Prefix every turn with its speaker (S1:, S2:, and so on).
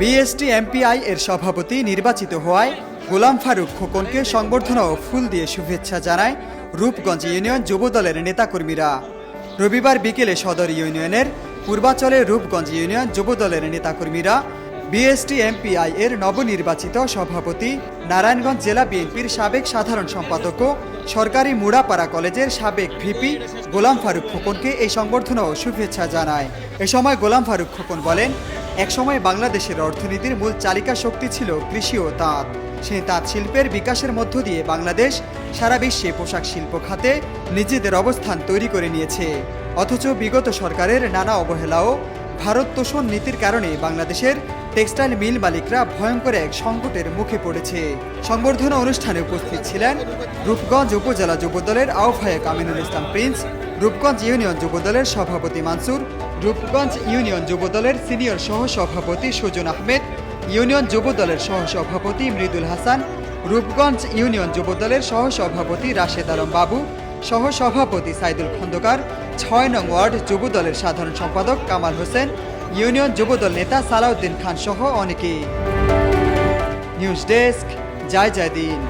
S1: BST MPI এর সভাপতি নির্বাচিত হওয়ায় গোলাম ফারুক খোকনকে সংবর্ধনা ও ফুল দিয়ে শুভেচ্ছা জানায় রূপগঞ্জ ইউনিয়ন যুবদলের নেতাকর্মীরা। রবিবার বিকেলে সদর ইউনিয়নের পূর্বাচলের রূপগঞ্জ ইউনিয়ন যুবদলের নেতাকর্মীরা বিএসটি এমপিআই এর নবনির্বাচিত সভাপতি, নারায়ণগঞ্জ জেলা বিএনপির সাবেক সাধারণ সম্পাদক সরকারি মুড়াপাড়া কলেজের সাবেক ভিপি গোলাম ফারুক খোকনকে এই সংবর্ধনা ও শুভেচ্ছা জানায়। এ সময় গোলাম ফারুক খোকন বলেন একসময় বাংলাদেশের অর্থনীতির মূল চালিকা শক্তি ছিল কৃষি ও তাঁত। সেই তাঁত শিল্পের বিকাশের মধ্য দিয়ে বাংলাদেশ সারা বিশ্বে পোশাক শিল্প খাতে নিজেদের অবস্থান তৈরি করে নিয়েছে। অথচ বিগত সরকারের নানা অবহেলাও ভারত তোষণ নীতির কারণে বাংলাদেশের টেক্সটাইল মিল মালিকরা ভয়ঙ্কর এক সংকটের মুখে পড়েছে। সংবর্ধনা অনুষ্ঠানে উপস্থিত ছিলেন রূপগঞ্জ উপজেলা যুবদলের আহ্বায়ক আমিনুল ইসলাম প্রিন্স রূপগঞ্জ ইউনিয়ন যুবদলের সভাপতি মানসুর, রূপগঞ্জ ইউনিয়ন যুবদলের সিনিয়র সহ সভাপতি সুজন আহমেদ, ইউনিয়ন যুবদলের সহ সভাপতি মৃদুল হাসান, রূপগঞ্জ ইউনিয়ন যুবদলের সহ সভাপতি রাশেদ আলম বাবু সহ সভাপতি সাইদুল খন্দকার, ছয় নং ওয়ার্ড যুবদলের সাধারণ সম্পাদক কামাল হোসেন, ইউনিয়ন যুবদল নেতা সালাউদ্দিন খান সহ অনেকেই। নিউজ ডেস্ক, জয় জয় দিন।